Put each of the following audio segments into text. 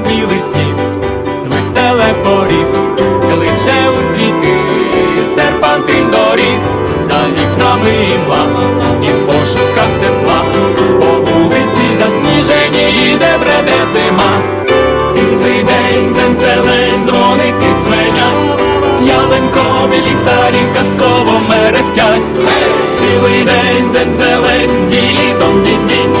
білий сніг, вистеле поріг, кличе у світи, серпантин доріг, за вікнами імла, і в пошуках тепла, по вулиці засніжені іде бреде зима. Цілий день дзензелень, дзвоники дзвенять, ялинкові ліхтарі казково мерехтять. Цілий день дзензелень, ділі дом дінь дінь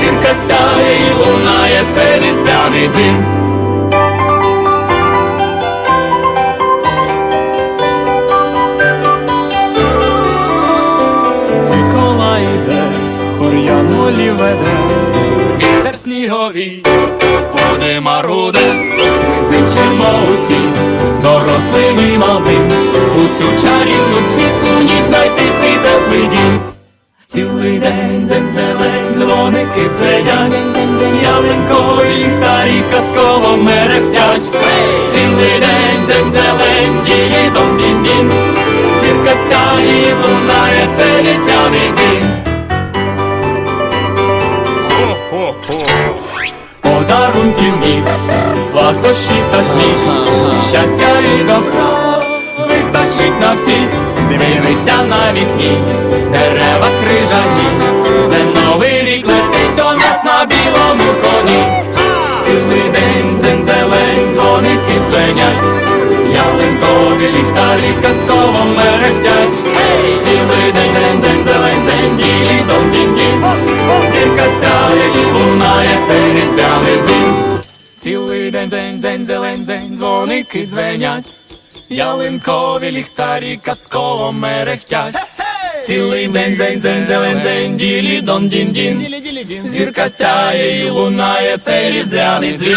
Зірка сяє і лунає, це різдвяний дім. Миколай йде, хор'ян волі веде, вітер сніговий, води маруде, ми зичимо усі, дорослим і малим, у цю чарівну світлу ні знайти свій теплий. Цілий день дзензелень, дзвоники дзвенять, ялинкові ліхтарі казково мерехтять. Цілий день дзензелень, ділі дом дін дін Зірка сяє лунає, це різдвяний дім. Подарунків ніг, ласощів та сміх, щастя і добра вистачить на всіх. Дивися на вікні, дерева крижані, дзвенять, ялинкові ліхтарі казково мерехтять. Цілий день дзень, дзень, зелень, дзень, білі дом дінь дінь сяє і лунає, це різдвяний дзвін. Цілий день, дзень, дзень, зелень, дзень, дзвоники дзвенять. Ялинкові ліхтарі казково мерехтять. Цілий день, дзень, дзень, зелень, дзень, ділі дон дін дін Зірка сяє і лунає, це різдвяний дзвін.